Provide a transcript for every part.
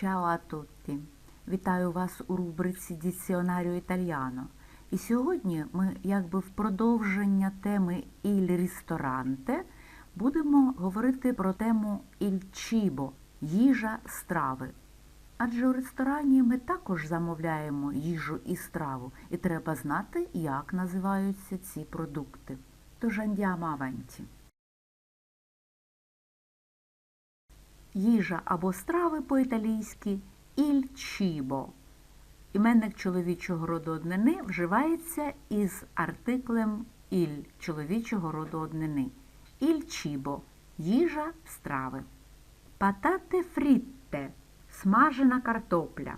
Ciao a tutti! Вітаю вас у рубриці Діціонаріо Італіано. І сьогодні ми, якби в продовження теми Il ristorante, будемо говорити про тему Il cibo – їжа, страви. Адже у ресторані ми також замовляємо їжу і страву, і треба знати, як називаються ці продукти. Тож andiamo avanti. Їжа або страви по-італійськи «il cibo». Іменник чоловічого роду однини вживається із артиклем «il» чоловічого роду однини. «Il cibo» – їжа, страви. Патате фрітте – смажена картопля.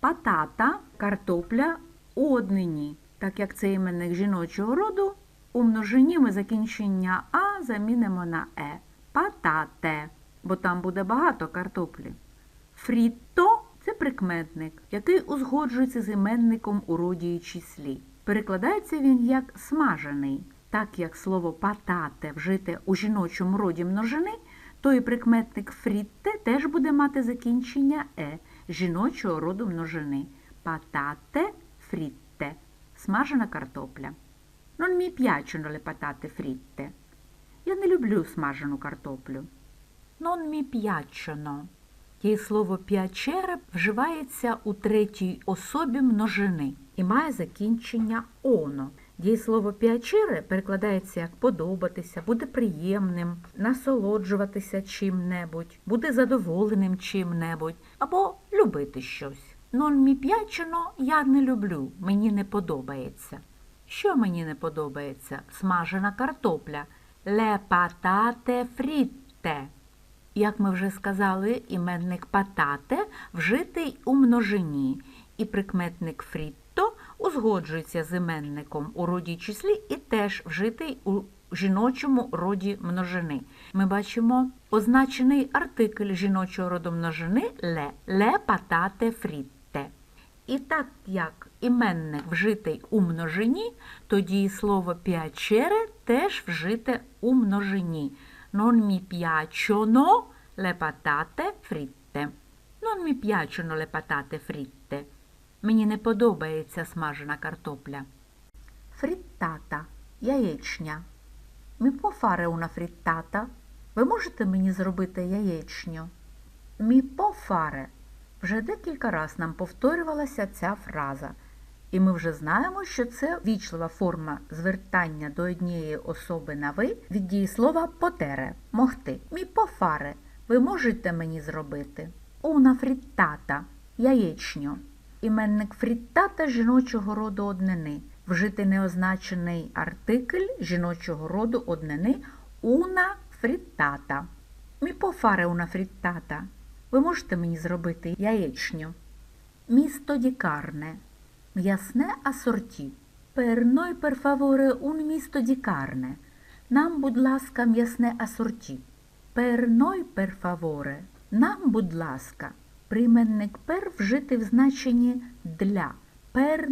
Патата – картопля у однині, так як це іменник жіночого роду, у множині ми закінчення А замінимо на Е. Патате, бо там буде багато картоплі. Фрітто – це прикметник, який узгоджується з іменником у роді і числі. Перекладається він як смажений. Так як слово патате вжите у жіночому роді множини, то і прикметник фрітте теж буде мати закінчення е жіночого роду множини. Патате фрітте смажена картопля. Non mi piacciono le patate fritte. Я не люблю смажену картоплю. Non mi piacciono. Дієслово piacere вживається у третій особі множини і має закінчення оно. Дієслово piacere перекладається як подобатися, бути приємним, насолоджуватися чим-небудь, бути задоволеним чим-небудь або любити щось. Non mi piacciono я не люблю, мені не подобається. Що мені не подобається? Смажена картопля. Le patate fritte. Як ми вже сказали, іменник патате вжитий у множині, і прикметник фрітто узгоджується з іменником у роді числі і теж вжитий у жіночому роді множини. Ми бачимо означений артикль жіночого роду множини ле, ле патате фрітте. І так як іменник вжитий у множині, тоді і слово piacere теж вжите у множині. Non mi piacciono le patate fritte. Non mi piacciono le patate fritte. Мені не подобається смажена картопля. Фріттата – яєчня. Può fare una frittata? Ви можете мені зробити яєчню? Può fare. Вже декілька раз нам повторювалася ця фраза. І ми вже знаємо, що це вічлива форма звертання до однієї особи на ви від дієслова потере могти. Мі пофаре. Ви можете мені зробити. Уна фріттата яєчню. Іменник фріттата жіночого роду однини. Вжити неозначений артикль жіночого роду однини уна фріттата. Мі пофаре уна фріттата. Ви можете мені зробити яєчню. Місто дікарне. М'ясне асорті. Per noi per di carne. Нам, будь ласка, м'ясне асорті. Per favore. Нам, будь ласка. Прийменник пер вжити в значенні для. Per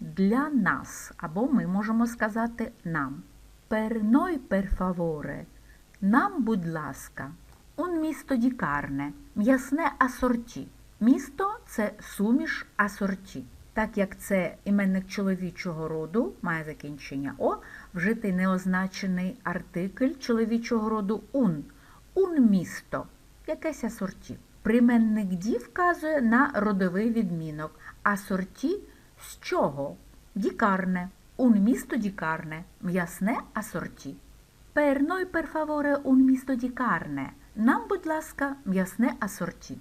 для нас. Або ми можемо сказати нам. Per favore. Нам, будь ласка. Un di carne. М'ясне асорті. Місто це суміш асорті. Так як це іменник чоловічого роду, має закінчення О, вжитий неозначений артикль чоловічого роду ун. Ун місто. Якесь асорті. Прийменник ді вказує на родовий відмінок. Асорті з чого? Дікарне. Ун місто дікарне. М'ясне асорті. Noi per favore un misto. Нам, будь ласка, м'ясне асорті.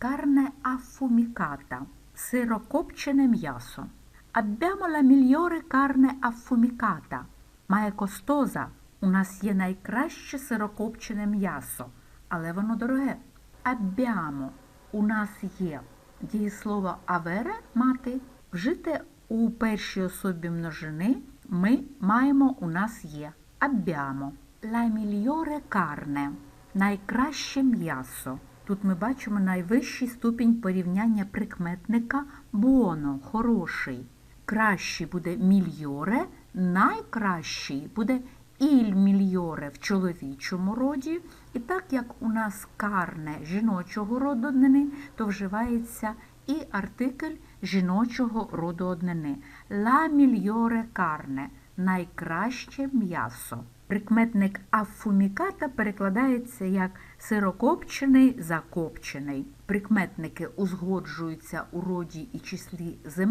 Carne affumicata. Сирокопчене м'ясо. Abbiamo la migliore carne affumicata. Має костоза. У нас є найкраще сирокопчене м'ясо, але воно дороге. Abbiamo. У нас є. Дієслово avere – мати. Вжите у першій особі множини ми маємо у нас є. Abbiamo. La migliore carne. Найкраще м'ясо. Тут ми бачимо найвищий ступінь порівняння прикметника buono – хороший. Кращий буде мільйоре, найкращий буде іль мільйоре в чоловічому роді, і так як у нас карне жіночого роду однини, то вживається і артикль жіночого роду однини. Ла мільйоре карне найкраще м'ясо. Прикметник афуміката перекладається як сирокопчений, закопчений. Прикметники узгоджуються у роді і числі з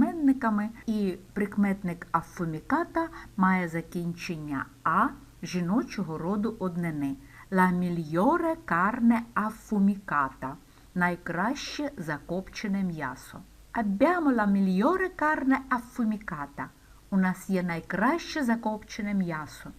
і прикметник афуміката має закінчення а жіночого роду однини. La migliore carne affumicata – найкраще закопчене м'ясо. Abbiamo la migliore carne affumicata – у нас є найкраще закопчене м'ясо.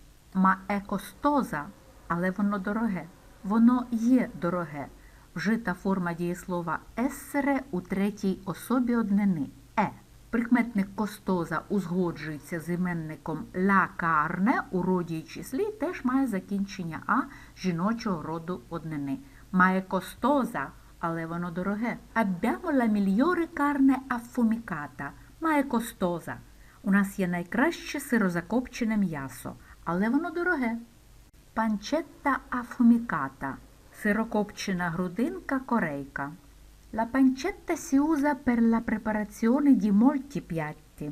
Costosa, але воно дороге. Воно є дороге. Вжита форма дієслова ессере у третій особі однини е. Прикметник костоза узгоджується з іменником ла карне у роді і числі теж має закінчення а жіночого роду однини. Має костоза, але воно дороге. Abbiamo la migliore carne affumicata. Має костоза. У нас є найкраще сирозакопчене м'ясо, але воно дороге. Панчетта афуміката сирокопчена грудинка корейка. La pancetta si usa per la preparazione di molti piatti.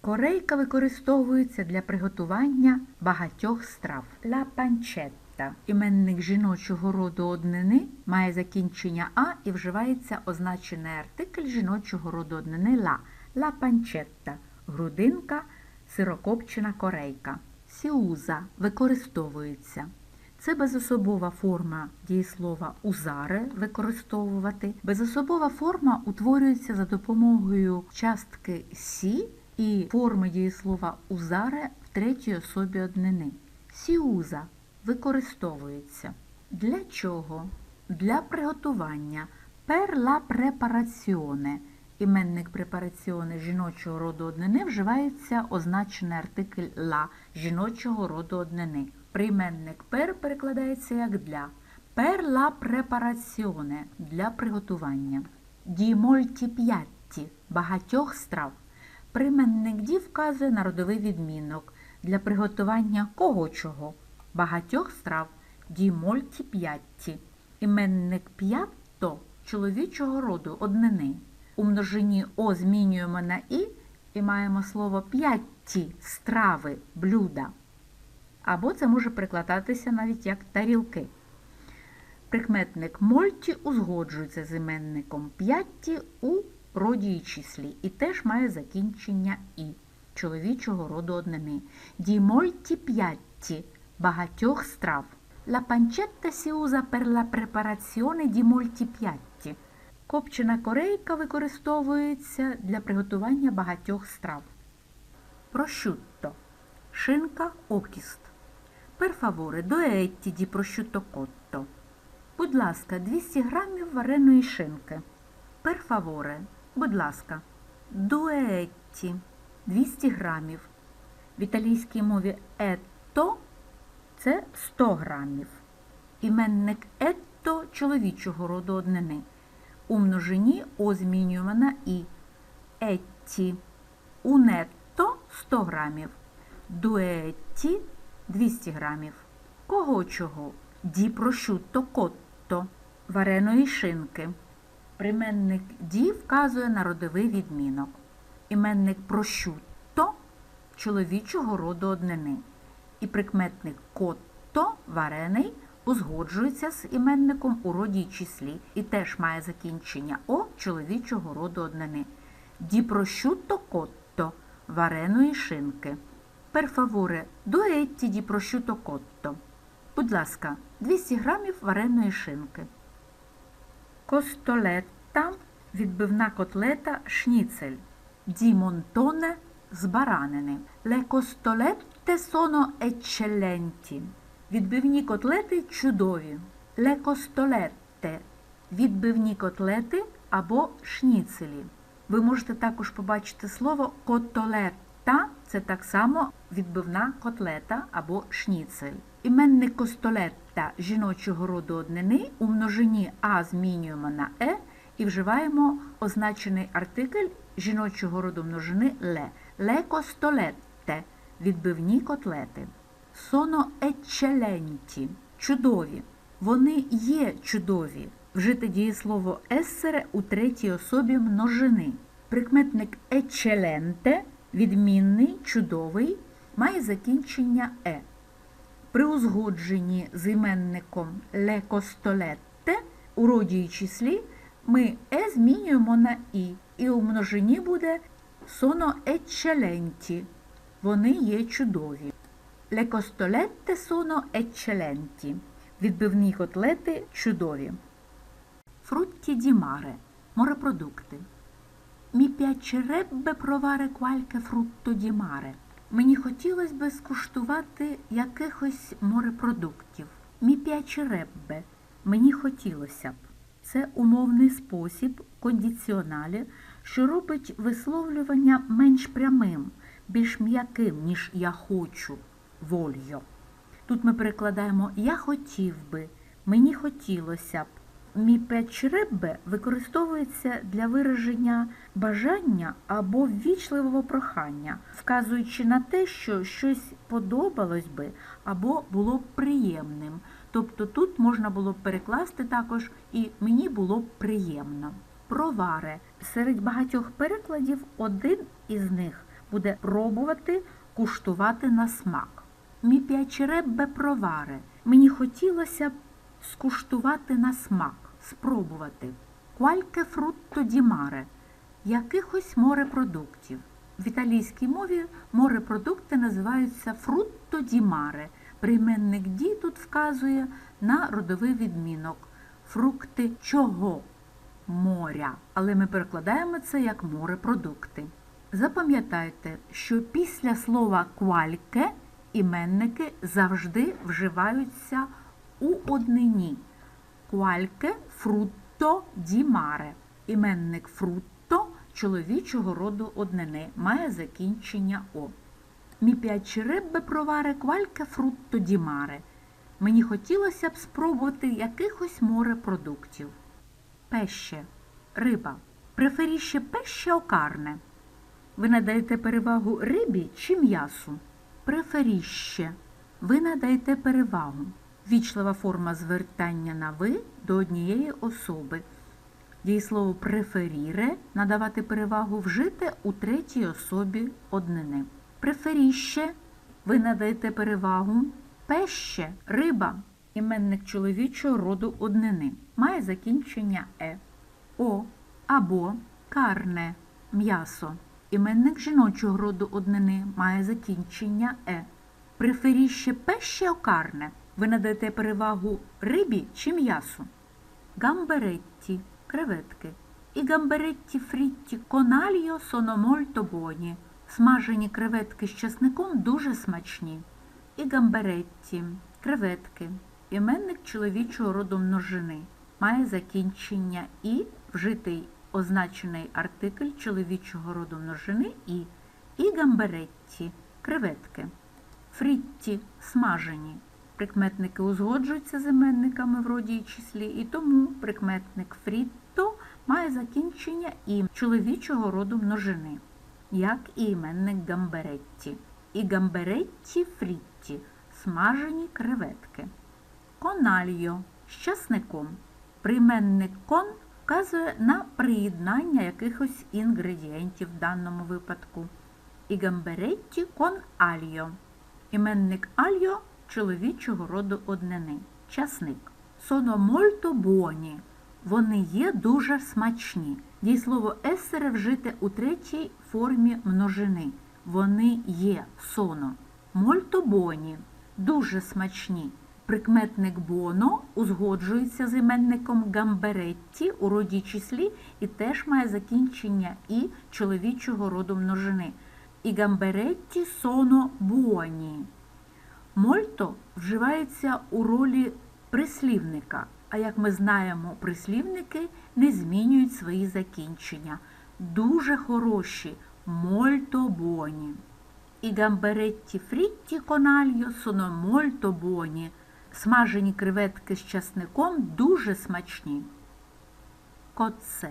Корейка використовується для приготування багатьох страв. La pancetta – іменник жіночого роду однини, має закінчення а і вживається означений артикль жіночого роду однини ла. La pancetta – грудинка, сирокопчена корейка. Сіуза використовується. Це безособова форма дієслова узаре використовувати. Безособова форма утворюється за допомогою частки сі і форми дієслова узаре в третій особі однини. Сіуза використовується. Для чого? Для приготування. Per la preparazione. Іменник препараціони жіночого роду однини вживається означений артикль ла жіночого роду однини. Прийменник пер перекладається як для. Per la preparazione – для приготування. Ді мольті п'ятті багатьох страв. Прийменник ді вказує на родовий відмінок для приготування кого чого. Багатьох страв. Ді мольті п'ятті. Іменник п'ятто чоловічого роду однини. У множині О змінюємо на І і маємо слово п'ятті страви, блюда. Або це може прикладатися навіть як тарілки. Прикметник мольті узгоджується з іменником п'ятті у роді і числі і теж має закінчення і чоловічого роду однини. Ді мольті п'ятті багатьох страв. La pancetta si usa per la preparazione di molti. Копчена корейка використовується для приготування багатьох страв. Prosciutto – шинка окіст. Favore, дуетті ді prosciutto cotto. Будь ласка, 200 грамів вареної шинки. Favore, будь ласка, дуетті 200 грамів. В італійській мові етто це 100 грамів. Іменник етто чоловічого роду однини. У множині О на І. Етті. У нетто 100 грамів. Дуетті 200 грамів. Кого чого? Ді прошутто котто. Вареної шинки. Применник ді вказує на родовий відмінок. Іменник прошутто чоловічого роду однини. І прикметник котто варений узгоджується з іменником у роді числі і теж має закінчення о чоловічого роду однини. Ді prosciutto котто вареної шинки. Favore, дуетті ді котто. Будь ласка, 200 грамів вареної шинки. Костолетта відбивна котлета шніцель. Ді монтоне з баранини. Le costolette sono eccellenti. Відбивні котлети чудові. Costolette – відбивні котлети або шніцелі. Ви можете також побачити слово котолетта – це так само відбивна котлета або шніцель. Іменник костолетта жіночого роду однини у множині А змінюємо на Е і вживаємо означений артикль жіночого роду множини ле. Ле костолетте – відбивні котлети. Sono eccellenti. Чудові. Вони є чудові. Вжите дієслово ессере у третій особі множини. Прикметник eccellente, відмінний, чудовий, має закінчення е. При узгодженні з іменником le costolette у роді і числі ми е змінюємо на і, і у множині буде sono eccellenti. Вони є чудові. Le costolette sono eccellenti. Відбивні котлети чудові. Фрутті ді маре. Морепродукти. Mi piacerebbe provare qualche frutto di mare. Мені хотілося би скуштувати якихось морепродуктів. Mi piacerebbe. Мені хотілося б. Це умовний спосіб кондиціоналі, що робить висловлювання менш прямим, більш м'яким, ніж я хочу, вольо. Тут ми перекладаємо Я хотів би, мені хотілося б. Мі piacerebbe використовується для вираження бажання або ввічливого прохання, вказуючи на те, що щось подобалось би або було б приємним. Тобто тут можна було б перекласти також і мені було б приємно. Проваре. Серед багатьох перекладів один із них буде пробувати куштувати на смак. Мі piacerebbe provare. Мені хотілося б скуштувати на смак, спробувати. Frutto di mare – якихось морепродуктів. В італійській мові морепродукти називаються di mare. Прийменник ді тут вказує на родовий відмінок. Фрукти чого? Моря. Але ми перекладаємо це як морепродукти. Запам'ятайте, що після слова квальке іменники завжди вживаються у однині. Qualche frutto di mare. Іменник фрутто чоловічого роду однини має закінчення О. Mi piacerebbe provare qualche frutto di mare. Мені хотілося б спробувати якихось морепродуктів. Пеще. Риба. Преферіще пеще окарне. Ви надаєте перевагу рибі чи м'ясу? Преферіще. Ви надаєте перевагу. Вічлива форма звертання на ви до однієї особи. Дієслово преферіре надавати перевагу вжите у третій особі однини. Преферіще ви надаєте перевагу. Пеще риба іменник чоловічого роду однини. Має закінчення е. О або карне м'ясо. Іменник жіночого роду однини має закінчення е. Преферіще пеще окарне. Ви надаєте перевагу рибі чи м'ясу. Гамберетті креветки. І гамберетті фрітті кональо соно мольто боні. Смажені креветки з часником дуже смачні. І гамберетті креветки. Іменник чоловічого роду множини. Має закінчення і вжитий означений артикль чоловічого роду множини і. І гамберетті креветки. Фрітті смажені. Прикметники узгоджуються з іменниками в роді і числі, і тому прикметник фрітто має закінчення і чоловічого роду множини, як і іменник гамберетті. І гамберетті фрітті смажені креветки. Кональо з часником. Прийменник кон вказує на приєднання якихось інгредієнтів в даному випадку. І кон альо. Іменник альо чоловічого роду однини. Часник. Соно мольто буоні. Вони є дуже смачні. Дієслово есере вжите у третій формі множини. Вони є соно. Мольто боні. Дуже смачні. Прикметник боно узгоджується з іменником гамберетті у роді числі і теж має закінчення і чоловічого роду множини. І гамберетті соно буоні. Мольто вживається у ролі прислівника, а як ми знаємо, прислівники не змінюють свої закінчення. Дуже хороші мольто боні. І гамберетті фрітті кональо соно мольто боні. Смажені креветки з часником дуже смачні. Коце.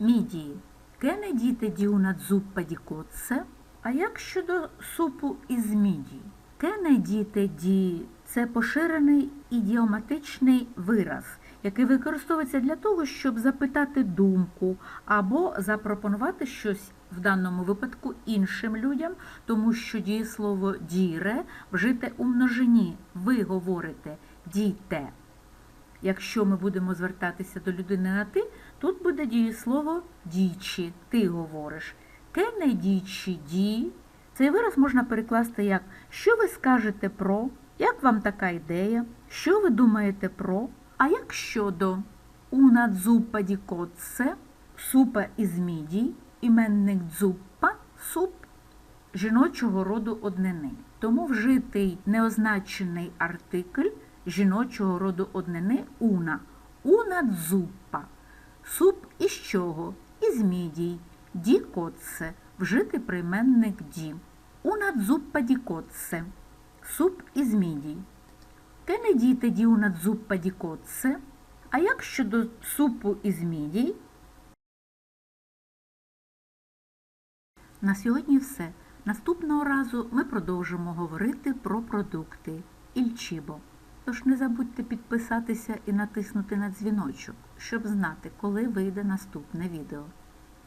Мідії. Кене діти ді una zuppa di коце? А як щодо супу із мідії? Кене діте ді це поширений ідіоматичний вираз, який використовується для того, щоб запитати думку або запропонувати щось в даному випадку іншим людям, тому що дієслово діре вжите у множині. Ви говорите дійте. Якщо ми будемо звертатися до людини на ти, тут буде дієслово дічі. Ти говориш. Кене дічі ді. Цей вираз можна перекласти як що ви скажете про, як вам така ідея, що ви думаєте про, а як щодо уна дзупа ді коце, супа із мідій, іменник дзупа, суп жіночого роду однини. Тому вжитий неозначений артикль жіночого роду однини уна. Уна дзупа. Суп із чого? Із мідій. Ді коце. Вжитий прийменник ді. Уна дзупа ді коце. Суп із мідій. Кене діте ді уна дзупа ді коце. А як щодо супу із мідій? На сьогодні все. Наступного разу ми продовжимо говорити про продукти Ільчібо. Тож не забудьте підписатися і натиснути на дзвіночок, щоб знати, коли вийде наступне відео.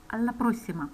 Алла просіма!